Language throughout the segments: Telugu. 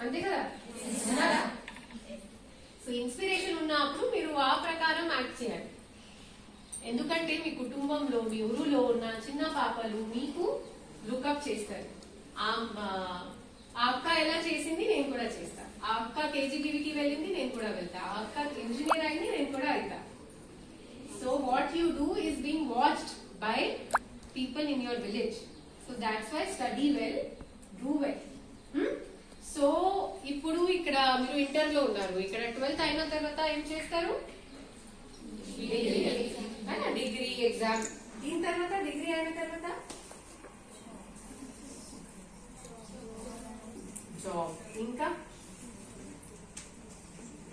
అంతే కదా? సో ఇన్స్పిరేషన్ ఉన్నప్పుడు మీరు ఆ ప్రకారం యాక్ట్ చేయాలి. ఎందుకంటే మీ కుటుంబంలో మీ ఊరులో ఉన్న చిన్న పాపలు మీకు లుకప్ చేస్తారు. ఆ అక్క ఎలా చేసింది నేను కూడా చేస్తా. ఆ అక్క కేజీబీవికి వెళ్ళింది నేను కూడా వెళ్తా. ఆ అక్క ఇంజనీర్ అయింది నేను కూడా అవుతా so what you do is being watched by people in your village so that's why study well do well ఇక్కడ మీరు ఇంటర్లో ఉన్నారు. ఇక్కడ ట్వెల్త్ అయిన తర్వాత ఏం చేస్తారు? Degree exam. దీని తర్వాత డిగ్రీ అయిన తర్వాత? జాబ్. ఇంకా?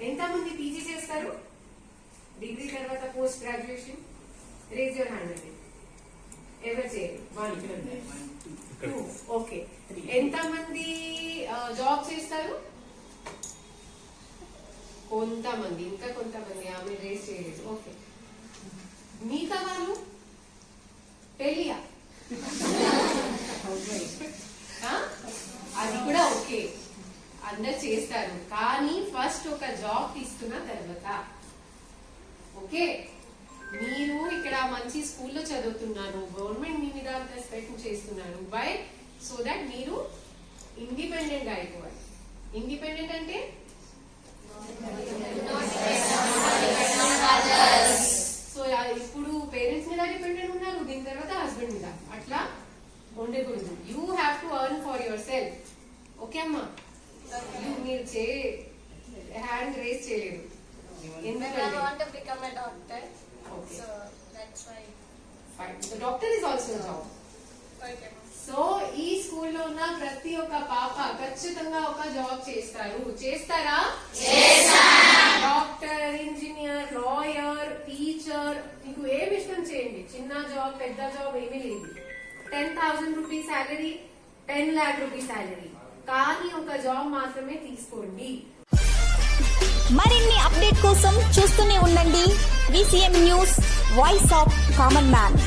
ఎంతమంది పీజీ చేస్తారు? డిగ్రీ తర్వాత post graduation? Raise your hand అండి ఎవరు చేయరు? వన్ టూ ఓకే ఎంతమంది జాబ్ చేస్తారు? కొంతమంది ఇంకా కొంతమంది ఆమె రేస్ చేయలేదు. ఓకే మిగతా వాళ్ళు? పెళ్ళియా? అది కూడా ఓకే అందరు చేస్తారు. కానీ ఫస్ట్ ఒక జాబ్ తీసుకున్న తర్వాత. ఓకే మీరు ఇక్కడ మంచి స్కూల్లో చదువుతున్నారు. గవర్నమెంట్ మీ మీద రెస్పెక్ట్ చేస్తున్నారు. బై సో దట్ మీరు ఇండిపెండెంట్ అయిపోవాలి. ఇండిపెండెంట్ అంటే సో ఇప్పుడు పేరెంట్స్ మీద డిపెండెంట్ ఉన్నారు. దీని తర్వాత హస్బెండ్ మీద. అట్లా ఉండకూడదు you have to earn for yourself okay అమ్మా? You- మీరు చే హ్యాండ్ రేస్ చేయలేదు. I ఎందుకంటే want to become a doctor. స్కూల్లో ఉన్న ప్రతి ఒక్క పాప ఖచ్చితంగా ఒక జాబ్ చేస్తారు. చేస్తారా? డాక్టర్ ఇంజనీర్ లాయర్ టీచర్ మీకు ఏమి ఇష్టం చేయండి. చిన్న జాబ్ పెద్ద జాబ్ ఏమీ లేదు. Ten thousand rupees salary ten lakh rupees salary. కానీ ఒక జాబ్ మాత్రమే తీసుకోండి. మరిన్ని అప్డేట్ కోసం చూస్తూనే ఉండండి. VCM news voice of common man.